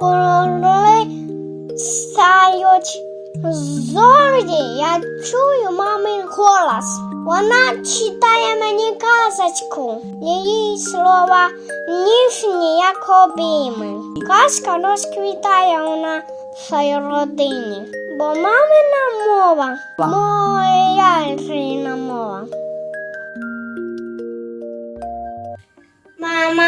Коли стають зорі, я чую мамин голос. Вона читає мені казочку. Її слова ніжні, як обійми. Казка розквітає у нашій родині. Бо мамина мова моя рідна мова. Мама,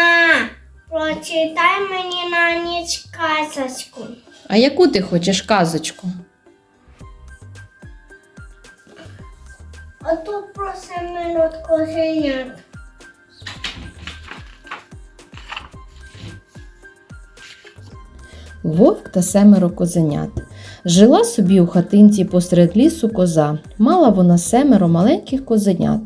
прочитай мені на ніч казочку. А яку ти хочеш казочку? А тут про семенот козенят. Вовк та семеро козенят. Жила собі у хатинці посеред лісу коза. Мала вона семеро маленьких козенят.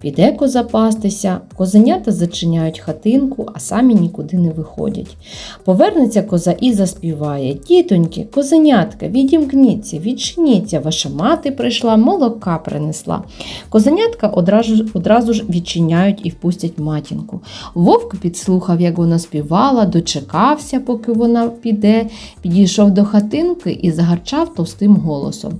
Піде коза пастися, козенята зачиняють хатинку, а самі нікуди не виходять. Повернеться коза і заспіває: Тітоньки, козенятка, відімкніться, відчиніться, ваша мати прийшла, молока принесла. Козенятка одразу, одразу ж відчиняють і впустять матінку. Вовк підслухав, як вона співала, дочекався, поки вона піде, підійшов до хатинки і загарчав товстим голосом.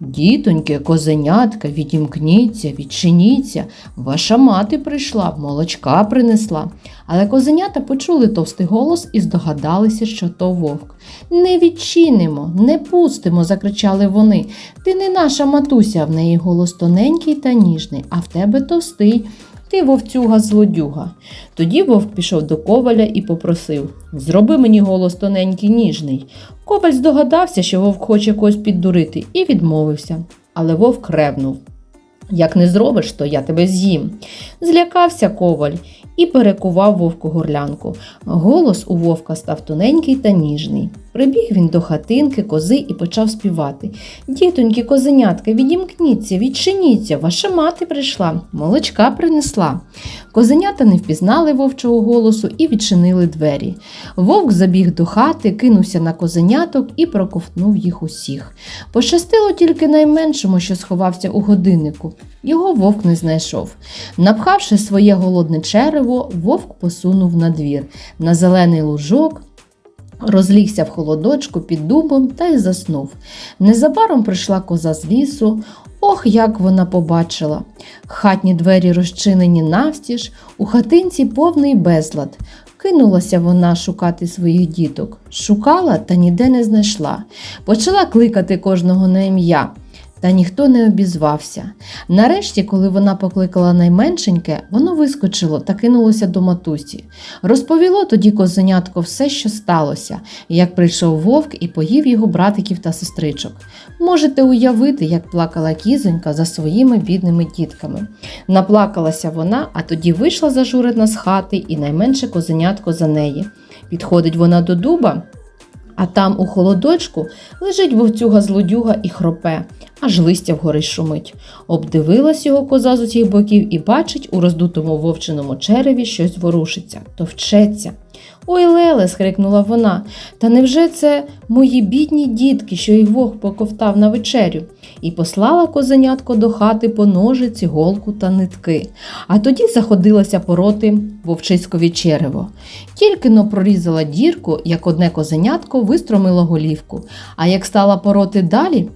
Дітоньки, козенятка, відімкніться, відчиніться. Ваша мати прийшла, молочка принесла. Але козенята почули товстий голос і здогадалися, що то вовк. Не відчинимо, не пустимо, закричали вони. Ти не наша матуся, в неї голос тоненький та ніжний, а в тебе товстий. Ти вовцюга злодюга. Тоді вовк пішов до коваля і попросив Зроби мені голос тоненький ніжний. Коваль здогадався, що вовк хоче когось піддурити, і відмовився. Але вовк ревнув. Як не зробиш, то я тебе з'їм. Злякався коваль і перекував вовку горлянку. Голос у вовка став тоненький та ніжний. Прибіг він до хатинки, кози і почав співати. Дітоньки, козенятка, відімкніться, відчиніться, ваша мати прийшла, молочка принесла. Козенята не впізнали вовчого голосу і відчинили двері. Вовк забіг до хати, кинувся на козеняток і проковтнув їх усіх. Пощастило тільки найменшому, що сховався у годиннику. Його вовк не знайшов. Напхавши своє голодне черево, вовк посунув на двір, на зелений лужок. Розлігся в холодочку під дубом та й заснув. Незабаром прийшла коза з лісу. Ох, як вона побачила. Хатні двері розчинені навстіж, у хатинці повний безлад. Кинулася вона шукати своїх діток. Шукала та ніде не знайшла. Почала кликати кожного на ім'я. Та ніхто не обізвався. Нарешті, коли вона покликала найменшеньке, воно вискочило та кинулося до матусі. Розповіло тоді козенятко все, що сталося, як прийшов вовк і поїв його братиків та сестричок. Можете уявити, як плакала кізонька за своїми бідними дітками. Наплакалася вона, а тоді вийшла зажурена з хати і найменше козенятко за неї. Підходить вона до дуба. А там у холодочку лежить вовцюга злодюга і хропе, аж листя вгори шумить. Обдивилась його коза з усіх боків і бачить у роздутому вовчиному череві щось ворушиться, товчеться. Ой, Леле, схрикнула вона, та невже це мої бідні дітки, що їх вог поковтав на вечерю? І послала козенятко до хати по ножиці, голку та нитки. А тоді заходилася пороти вовчиськові черево. Тільки но прорізала дірку, як одне козенятко вистромило голівку, а як стала пороти далі,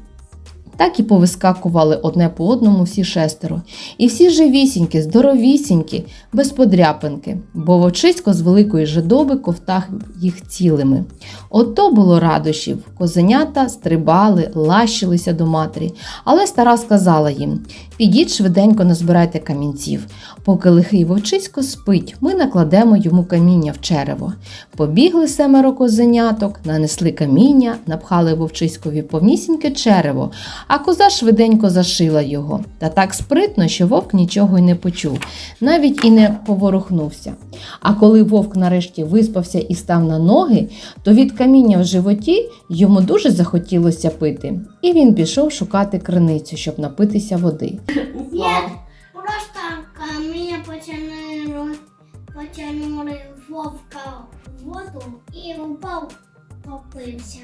так і повискакували одне по одному всі шестеро. І всі живісінькі, здоровісінькі, без подряпинки, бо вовчисько з великої жидоби ковтах їх цілими. Ото було радощів. Козенята стрибали, лащилися до матері. Але стара сказала їм: підіть швиденько назбирайте камінців. Поки лихий вовчисько спить, ми накладемо йому каміння в черево. Побігли семеро козеняток, нанесли каміння, напхали вовчиськові повнісіньке черево, а коза швиденько зашила його. Та так спритно, що вовк нічого й не почув, навіть і не поворухнувся. А коли вовк нарешті виспався і став на ноги, то від каміння в животі йому дуже захотілося пити, і він пішов шукати криницю, щоб напитися води. Нет, просто каміння потягнули, вовка в воду і упав, попився.